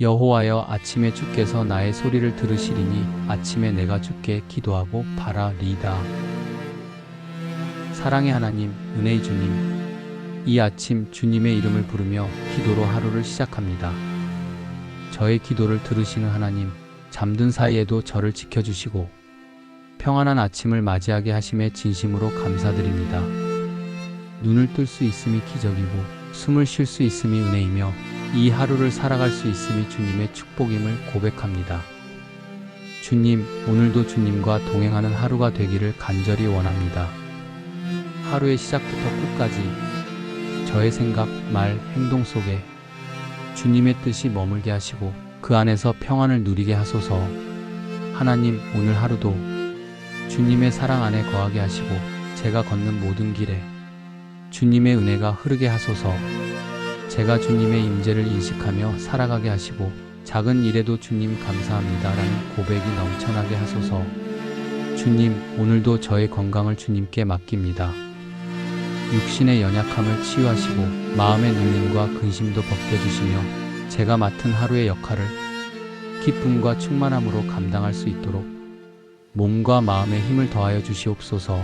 여호와여 아침에 주께서 나의 소리를 들으시리니 아침에 내가 주께 기도하고 바라리다. 사랑의 하나님, 은혜의 주님, 이 아침 주님의 이름을 부르며 기도로 하루를 시작합니다. 저의 기도를 들으시는 하나님, 잠든 사이에도 저를 지켜주시고 평안한 아침을 맞이하게 하심에 진심으로 감사드립니다. 눈을 뜰 수 있음이 기적이고 숨을 쉴 수 있음이 은혜이며 이 하루를 살아갈 수 있음이 주님의 축복임을 고백합니다. 주님, 오늘도 주님과 동행하는 하루가 되기를 간절히 원합니다. 하루의 시작부터 끝까지 저의 생각, 말, 행동 속에 주님의 뜻이 머물게 하시고 그 안에서 평안을 누리게 하소서. 하나님, 오늘 하루도 주님의 사랑 안에 거하게 하시고 제가 걷는 모든 길에 주님의 은혜가 흐르게 하소서. 제가 주님의 임재를 인식하며 살아가게 하시고 작은 일에도 주님 감사합니다라는 고백이 넘쳐나게 하소서. 주님, 오늘도 저의 건강을 주님께 맡깁니다. 육신의 연약함을 치유하시고 마음의 눌림과 근심도 벗겨주시며 제가 맡은 하루의 역할을 기쁨과 충만함으로 감당할 수 있도록 몸과 마음에 힘을 더하여 주시옵소서.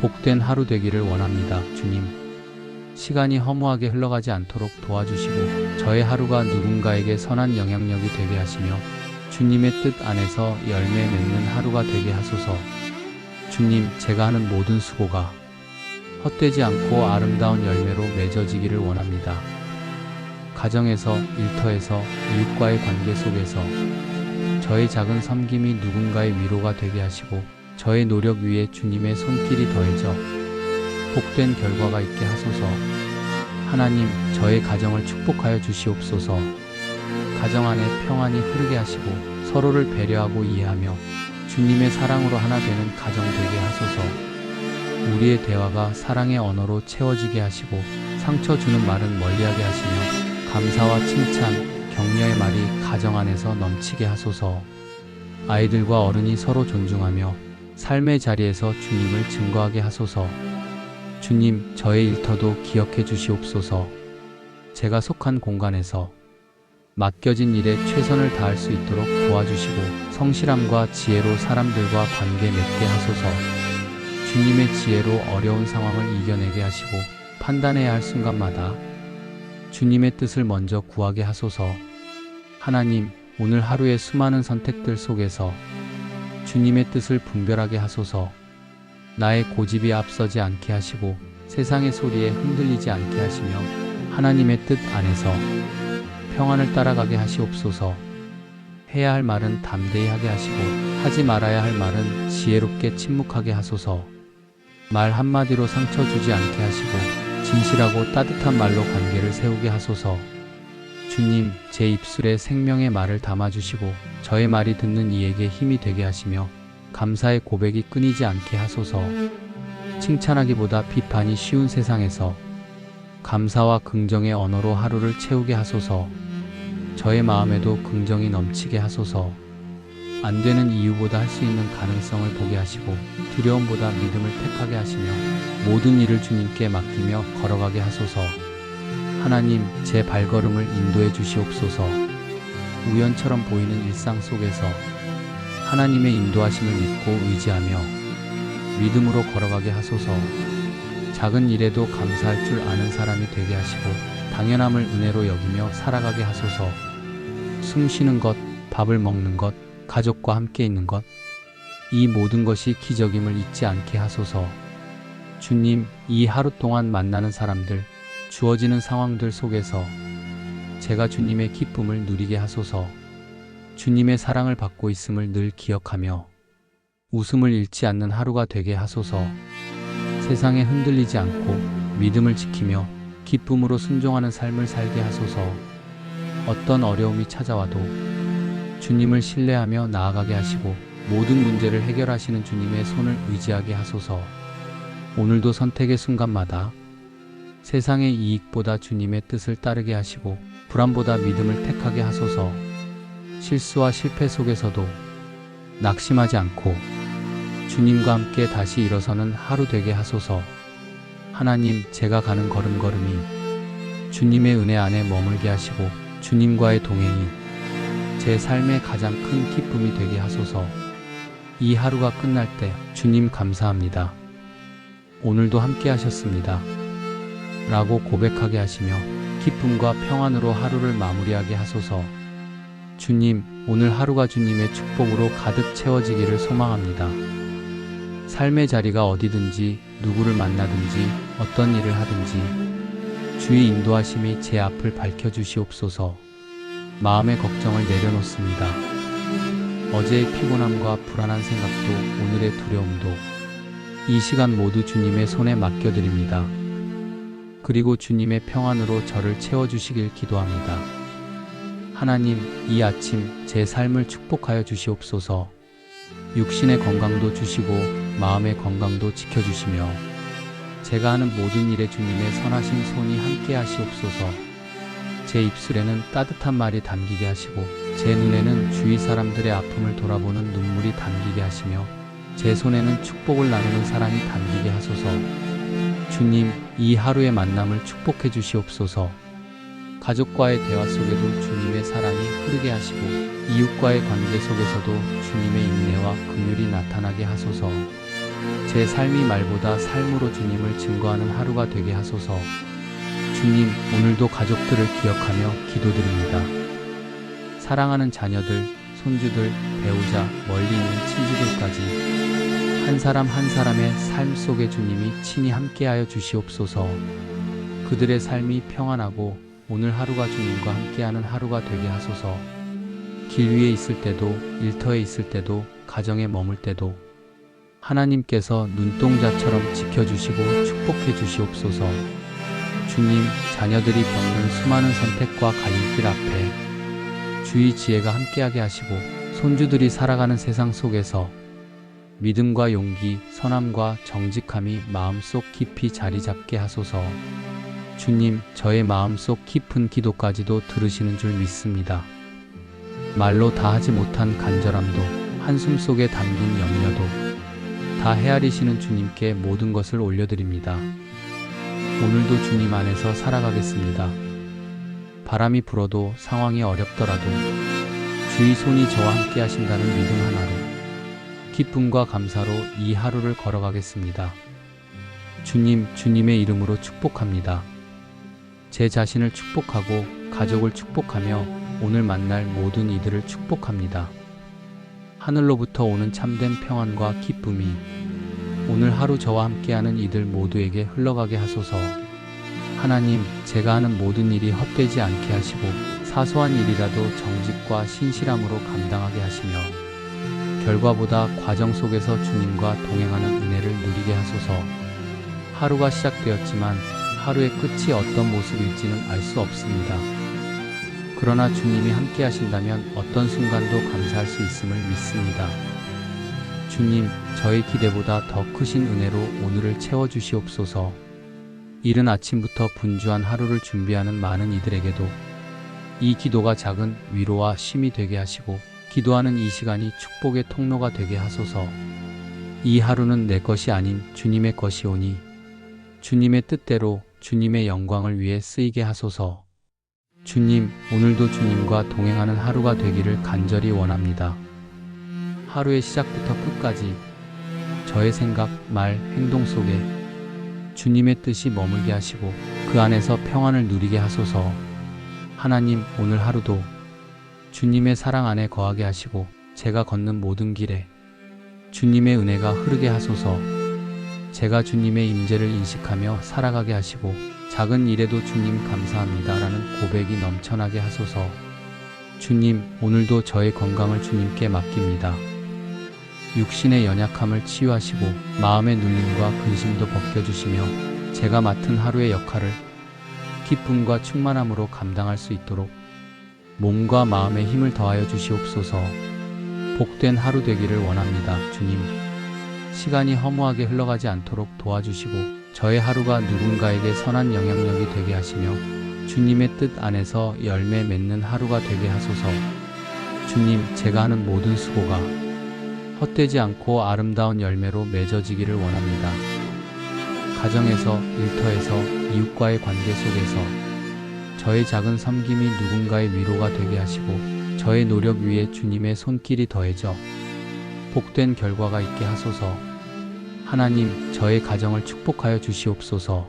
복된 하루 되기를 원합니다, 주님. 시간이 허무하게 흘러가지 않도록 도와주시고 저의 하루가 누군가에게 선한 영향력이 되게 하시며 주님의 뜻 안에서 열매 맺는 하루가 되게 하소서. 주님, 제가 하는 모든 수고가 헛되지 않고 아름다운 열매로 맺어지기를 원합니다. 가정에서, 일터에서, 이웃과의 관계 속에서 저의 작은 섬김이 누군가의 위로가 되게 하시고 저의 노력 위에 주님의 손길이 더해져 복된 결과가 있게 하소서. 하나님, 저의 가정을 축복하여 주시옵소서. 가정 안에 평안이 흐르게 하시고 서로를 배려하고 이해하며 주님의 사랑으로 하나 되는 가정 되게 하소서. 우리의 대화가 사랑의 언어로 채워지게 하시고 상처 주는 말은 멀리하게 하시며 감사와 칭찬, 격려의 말이 가정 안에서 넘치게 하소서. 아이들과 어른이 서로 존중하며 삶의 자리에서 주님을 증거하게 하소서. 주님, 저의 일터도 기억해 주시옵소서. 제가 속한 공간에서 맡겨진 일에 최선을 다할 수 있도록 도와주시고 성실함과 지혜로 사람들과 관계 맺게 하소서. 주님의 지혜로 어려운 상황을 이겨내게 하시고 판단해야 할 순간마다 주님의 뜻을 먼저 구하게 하소서. 하나님, 오늘 하루의 수많은 선택들 속에서 주님의 뜻을 분별하게 하소서. 나의 고집이 앞서지 않게 하시고 세상의 소리에 흔들리지 않게 하시며 하나님의 뜻 안에서 평안을 따라가게 하시옵소서. 해야 할 말은 담대히 하게 하시고 하지 말아야 할 말은 지혜롭게 침묵하게 하소서. 말 한마디로 상처 주지 않게 하시고 진실하고 따뜻한 말로 관계를 세우게 하소서. 주님, 제 입술에 생명의 말을 담아주시고 저의 말이 듣는 이에게 힘이 되게 하시며 감사의 고백이 끊이지 않게 하소서. 칭찬하기보다 비판이 쉬운 세상에서 감사와 긍정의 언어로 하루를 채우게 하소서. 저의 마음에도 긍정이 넘치게 하소서. 안 되는 이유보다 할 수 있는 가능성을 보게 하시고 두려움보다 믿음을 택하게 하시며 모든 일을 주님께 맡기며 걸어가게 하소서. 하나님, 제 발걸음을 인도해 주시옵소서. 우연처럼 보이는 일상 속에서 하나님의 인도하심을 믿고 의지하며 믿음으로 걸어가게 하소서. 작은 일에도 감사할 줄 아는 사람이 되게 하시고 당연함을 은혜로 여기며 살아가게 하소서. 숨 쉬는 것, 밥을 먹는 것, 가족과 함께 있는 것, 이 모든 것이 기적임을 잊지 않게 하소서. 주님, 이 하루 동안 만나는 사람들, 주어지는 상황들 속에서 제가 주님의 기쁨을 누리게 하소서. 주님의 사랑을 받고 있음을 늘 기억하며 웃음을 잃지 않는 하루가 되게 하소서. 세상에 흔들리지 않고 믿음을 지키며 기쁨으로 순종하는 삶을 살게 하소서. 어떤 어려움이 찾아와도 주님을 신뢰하며 나아가게 하시고 모든 문제를 해결하시는 주님의 손을 의지하게 하소서. 오늘도 선택의 순간마다 세상의 이익보다 주님의 뜻을 따르게 하시고 불안보다 믿음을 택하게 하소서. 실수와 실패 속에서도 낙심하지 않고 주님과 함께 다시 일어서는 하루 되게 하소서. 하나님, 제가 가는 걸음걸음이 주님의 은혜 안에 머물게 하시고 주님과의 동행이 제 삶의 가장 큰 기쁨이 되게 하소서. 이 하루가 끝날 때 주님 감사합니다. 오늘도 함께 하셨습니다. 라고 고백하게 하시며 기쁨과 평안으로 하루를 마무리하게 하소서. 주님, 오늘 하루가 주님의 축복으로 가득 채워지기를 소망합니다. 삶의 자리가 어디든지 누구를 만나든지 어떤 일을 하든지 주의 인도하심이 제 앞을 밝혀주시옵소서 마음의 걱정을 내려놓습니다. 어제의 피곤함과 불안한 생각도 오늘의 두려움도 이 시간 모두 주님의 손에 맡겨드립니다. 그리고 주님의 평안으로 저를 채워주시길 기도합니다. 하나님, 이 아침 제 삶을 축복하여 주시옵소서. 육신의 건강도 주시고 마음의 건강도 지켜주시며 제가 하는 모든 일에 주님의 선하신 손이 함께 하시옵소서. 제 입술에는 따뜻한 말이 담기게 하시고 제 눈에는 주위 사람들의 아픔을 돌아보는 눈물이 담기게 하시며 제 손에는 축복을 나누는 사랑이 담기게 하소서. 주님 이 하루의 만남을 축복해 주시옵소서 가족과의 대화 속에도 주님의 사랑이 흐르게 하시고 이웃과의 관계 속에서도 주님의 인내와 긍휼이 나타나게 하소서. 제 삶이 말보다 삶으로 주님을 증거하는 하루가 되게 하소서. 주님, 오늘도 가족들을 기억하며 기도드립니다. 사랑하는 자녀들, 손주들, 배우자, 멀리 있는 친지들까지 한 사람 한 사람의 삶 속에 주님이 친히 함께하여 주시옵소서. 그들의 삶이 평안하고 오늘 하루가 주님과 함께하는 하루가 되게 하소서. 길 위에 있을 때도, 일터에 있을 때도, 가정에 머물 때도 하나님께서 눈동자처럼 지켜주시고 축복해 주시옵소서. 주님, 자녀들이 겪는 수많은 선택과 갈림길 앞에 주의 지혜가 함께하게 하시고 손주들이 살아가는 세상 속에서 믿음과 용기, 선함과 정직함이 마음속 깊이 자리 잡게 하소서. 주님, 저의 마음속 깊은 기도까지도 들으시는 줄 믿습니다. 말로 다 하지 못한 간절함도, 한숨 속에 담긴 염려도, 다 헤아리시는 주님께 모든 것을 올려드립니다. 오늘도 주님 안에서 살아가겠습니다. 바람이 불어도 상황이 어렵더라도 주의 손이 저와 함께 하신다는 믿음 하나로 기쁨과 감사로 이 하루를 걸어가겠습니다. 주님, 주님의 이름으로 축복합니다. 제 자신을 축복하고 가족을 축복하며 오늘 만날 모든 이들을 축복합니다. 하늘로부터 오는 참된 평안과 기쁨이 오늘 하루 저와 함께하는 이들 모두에게 흘러가게 하소서. 하나님, 제가 하는 모든 일이 헛되지 않게 하시고 사소한 일이라도 정직과 신실함으로 감당하게 하시며 결과보다 과정 속에서 주님과 동행하는 은혜를 누리게 하소서. 하루가 시작되었지만 하루의 끝이 어떤 모습일지는 알 수 없습니다. 그러나 주님이 함께 하신다면 어떤 순간도 감사할 수 있음을 믿습니다. 주님, 저의 기대보다 더 크신 은혜로 오늘을 채워주시옵소서. 이른 아침부터 분주한 하루를 준비하는 많은 이들에게도 이 기도가 작은 위로와 쉼이 되게 하시고 기도하는 이 시간이 축복의 통로가 되게 하소서. 이 하루는 내 것이 아닌 주님의 것이오니 주님의 뜻대로 주님의 영광을 위해 쓰이게 하소서. 주님, 오늘도 주님과 동행하는 하루가 되기를 간절히 원합니다. 하루의 시작부터 끝까지 저의 생각, 말, 행동 속에 주님의 뜻이 머물게 하시고 그 안에서 평안을 누리게 하소서. 하나님, 오늘 하루도 주님의 사랑 안에 거하게 하시고 제가 걷는 모든 길에 주님의 은혜가 흐르게 하소서. 제가 주님의 임재를 인식하며 살아가게 하시고 작은 일에도 주님 감사합니다라는 고백이 넘쳐나게 하소서. 주님, 오늘도 저의 건강을 주님께 맡깁니다. 육신의 연약함을 치유하시고 마음의 눌림과 근심도 벗겨주시며 제가 맡은 하루의 역할을 기쁨과 충만함으로 감당할 수 있도록 몸과 마음의 힘을 더하여 주시옵소서. 복된 하루 되기를 원합니다. 주님, 시간이 허무하게 흘러가지 않도록 도와주시고 저의 하루가 누군가에게 선한 영향력이 되게 하시며 주님의 뜻 안에서 열매 맺는 하루가 되게 하소서. 주님, 제가 하는 모든 수고가 헛되지 않고 아름다운 열매로 맺어지기를 원합니다. 가정에서, 일터에서, 이웃과의 관계 속에서 저의 작은 섬김이 누군가의 위로가 되게 하시고 저의 노력 위에 주님의 손길이 더해져 복된 결과가 있게 하소서. 하나님, 저의 가정을 축복하여 주시옵소서.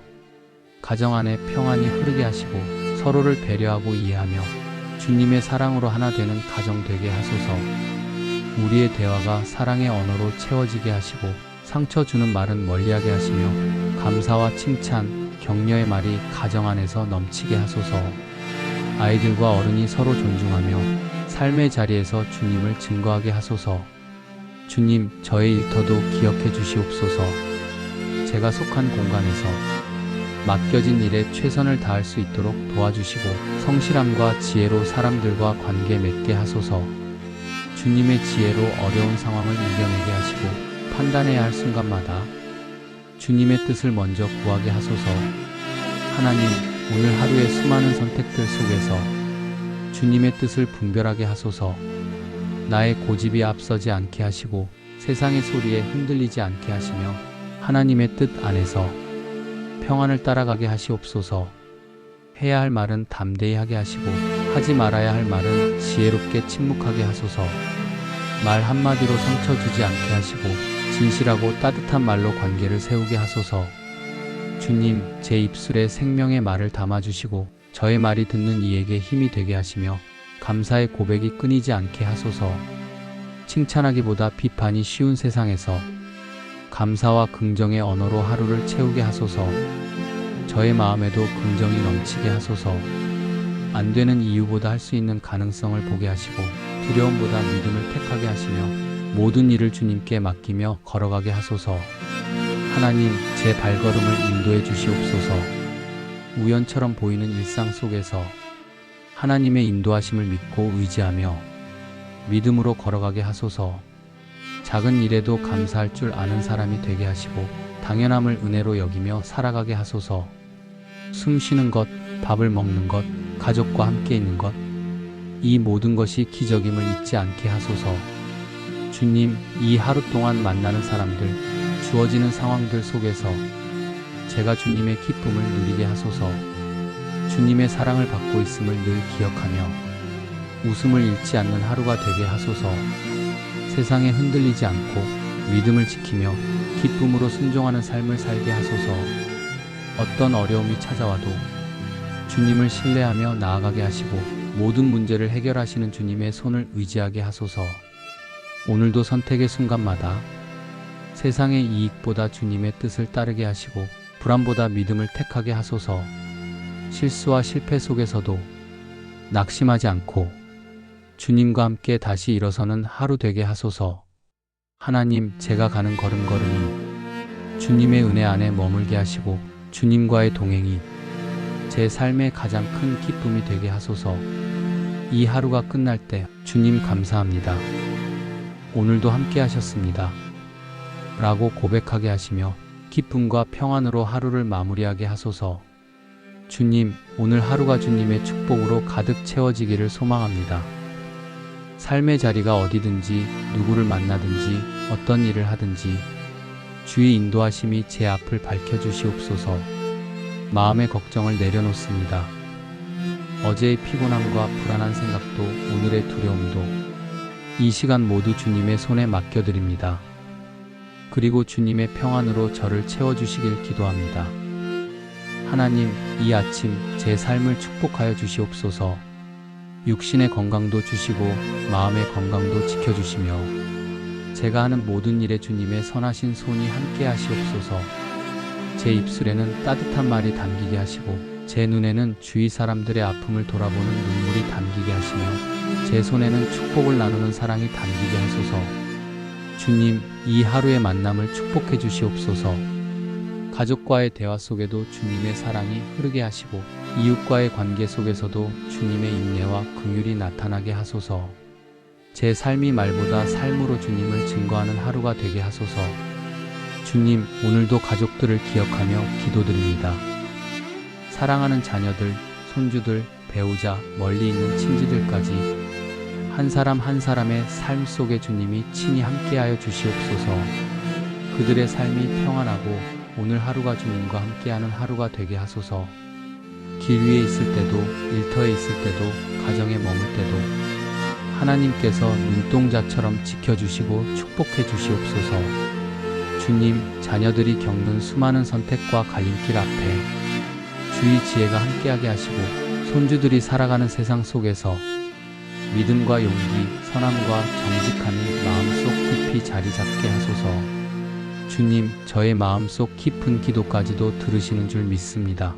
가정 안에 평안이 흐르게 하시고 서로를 배려하고 이해하며 주님의 사랑으로 하나 되는 가정 되게 하소서. 우리의 대화가 사랑의 언어로 채워지게 하시고 상처 주는 말은 멀리하게 하시며 감사와 칭찬, 격려의 말이 가정 안에서 넘치게 하소서. 아이들과 어른이 서로 존중하며 삶의 자리에서 주님을 증거하게 하소서. 주님, 저의 일터도 기억해 주시옵소서. 제가 속한 공간에서 맡겨진 일에 최선을 다할 수 있도록 도와주시고 성실함과 지혜로 사람들과 관계 맺게 하소서. 주님의 지혜로 어려운 상황을 이겨내게 하시고 판단해야 할 순간마다 주님의 뜻을 먼저 구하게 하소서. 하나님, 오늘 하루의 수많은 선택들 속에서 주님의 뜻을 분별하게 하소서. 나의 고집이 앞서지 않게 하시고 세상의 소리에 흔들리지 않게 하시며 하나님의 뜻 안에서 평안을 따라가게 하시옵소서. 해야 할 말은 담대히 하게 하시고 하지 말아야 할 말은 지혜롭게 침묵하게 하소서. 말 한마디로 상처 주지 않게 하시고 진실하고 따뜻한 말로 관계를 세우게 하소서. 주님, 제 입술에 생명의 말을 담아주시고 저의 말이 듣는 이에게 힘이 되게 하시며 감사의 고백이 끊이지 않게 하소서. 칭찬하기보다 비판이 쉬운 세상에서 감사와 긍정의 언어로 하루를 채우게 하소서. 저의 마음에도 긍정이 넘치게 하소서. 안 되는 이유보다 할 수 있는 가능성을 보게 하시고 두려움보다 믿음을 택하게 하시며 모든 일을 주님께 맡기며 걸어가게 하소서. 하나님, 제 발걸음을 인도해 주시옵소서. 우연처럼 보이는 일상 속에서 하나님의 인도하심을 믿고 의지하며 믿음으로 걸어가게 하소서. 작은 일에도 감사할 줄 아는 사람이 되게 하시고 당연함을 은혜로 여기며 살아가게 하소서. 숨 쉬는 것, 밥을 먹는 것, 가족과 함께 있는 것, 이 모든 것이 기적임을 잊지 않게 하소서. 주님, 이 하루 동안 만나는 사람들, 주어지는 상황들 속에서 제가 주님의 기쁨을 누리게 하소서. 주님의 사랑을 받고 있음을 늘 기억하며 웃음을 잃지 않는 하루가 되게 하소서. 세상에 흔들리지 않고 믿음을 지키며 기쁨으로 순종하는 삶을 살게 하소서. 어떤 어려움이 찾아와도 주님을 신뢰하며 나아가게 하시고 모든 문제를 해결하시는 주님의 손을 의지하게 하소서. 오늘도 선택의 순간마다 세상의 이익보다 주님의 뜻을 따르게 하시고 불안보다 믿음을 택하게 하소서. 실수와 실패 속에서도 낙심하지 않고 주님과 함께 다시 일어서는 하루 되게 하소서. 하나님, 제가 가는 걸음걸음이 주님의 은혜 안에 머물게 하시고 주님과의 동행이 제 삶의 가장 큰 기쁨이 되게 하소서. 이 하루가 끝날 때 주님 감사합니다. 오늘도 함께 하셨습니다. 라고 고백하게 하시며 기쁨과 평안으로 하루를 마무리하게 하소서. 주님, 오늘 하루가 주님의 축복으로 가득 채워지기를 소망합니다. 삶의 자리가 어디든지 누구를 만나든지 어떤 일을 하든지 주의 인도하심이 제 앞을 밝혀주시옵소서 마음의 걱정을 내려놓습니다. 어제의 피곤함과 불안한 생각도 오늘의 두려움도 이 시간 모두 주님의 손에 맡겨드립니다. 그리고 주님의 평안으로 저를 채워주시길 기도합니다. 하나님, 이 아침 제 삶을 축복하여 주시옵소서. 육신의 건강도 주시고 마음의 건강도 지켜주시며 제가 하는 모든 일에 주님의 선하신 손이 함께 하시옵소서. 제 입술에는 따뜻한 말이 담기게 하시고 제 눈에는 주위 사람들의 아픔을 돌아보는 눈물이 담기게 하시며 제 손에는 축복을 나누는 사랑이 담기게 하소서. 주님, 이 하루의 만남을 축복해 주시옵소서. 가족과의 대화 속에도 주님의 사랑이 흐르게 하시고 이웃과의 관계 속에서도 주님의 인내와 긍휼이 나타나게 하소서. 제 삶이 말보다 삶으로 주님을 증거하는 하루가 되게 하소서. 주님, 오늘도 가족들을 기억하며 기도드립니다. 사랑하는 자녀들, 손주들, 배우자, 멀리 있는 친지들까지 한 사람 한 사람의 삶 속에 주님이 친히 함께하여 주시옵소서. 그들의 삶이 평안하고 오늘 하루가 주님과 함께하는 하루가 되게 하소서. 길 위에 있을 때도, 일터에 있을 때도, 가정에 머물 때도 하나님께서 눈동자처럼 지켜주시고 축복해 주시옵소서. 주님, 자녀들이 겪는 수많은 선택과 갈림길 앞에 주의 지혜가 함께하게 하시고 손주들이 살아가는 세상 속에서 믿음과 용기, 선함과 정직함이 마음속 깊이 자리 잡게 하소서. 주님, 저의 마음속 깊은 기도까지도 들으시는 줄 믿습니다.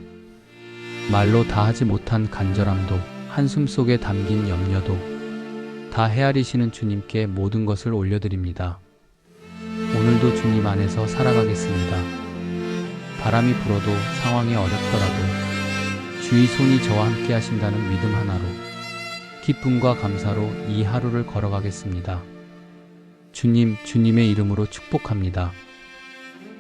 말로 다 하지 못한 간절함도, 한숨 속에 담긴 염려도, 다 헤아리시는 주님께 모든 것을 올려드립니다. 오늘도 주님 안에서 살아가겠습니다. 바람이 불어도 상황이 어렵더라도 주의 손이 저와 함께 하신다는 믿음 하나로 기쁨과 감사로 이 하루를 걸어가겠습니다. 주님, 주님의 이름으로 축복합니다.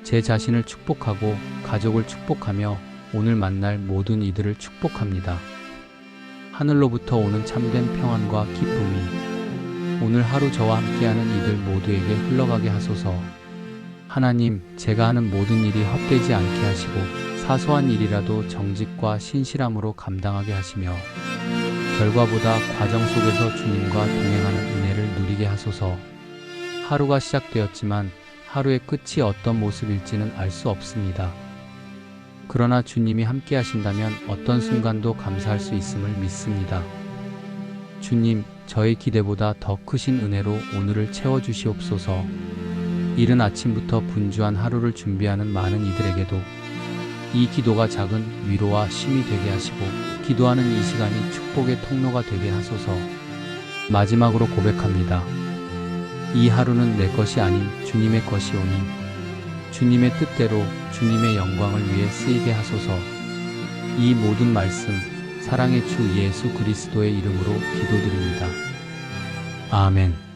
제 자신을 축복하고 가족을 축복하며 오늘 만날 모든 이들을 축복합니다. 하늘로부터 오는 참된 평안과 기쁨이 오늘 하루 저와 함께하는 이들 모두에게 흘러가게 하소서. 하나님, 제가 하는 모든 일이 헛되지 않게 하시고 사소한 일이라도 정직과 신실함으로 감당하게 하시며 결과보다 과정 속에서 주님과 동행하는 은혜를 누리게 하소서. 하루가 시작되었지만 하루의 끝이 어떤 모습일지는 알 수 없습니다. 그러나 주님이 함께 하신다면 어떤 순간도 감사할 수 있음을 믿습니다. 주님, 저의 기대보다 더 크신 은혜로 오늘을 채워주시옵소서. 이른 아침부터 분주한 하루를 준비하는 많은 이들에게도 이 기도가 작은 위로와 쉼이 되게 하시고 기도하는 이 시간이 축복의 통로가 되게 하소서. 마지막으로 고백합니다. 이 하루는 내 것이 아닌 주님의 것이오니 주님의 뜻대로 주님의 영광을 위해 쓰이게 하소서. 이 모든 말씀 사랑의 주 예수 그리스도의 이름으로 기도드립니다. 아멘.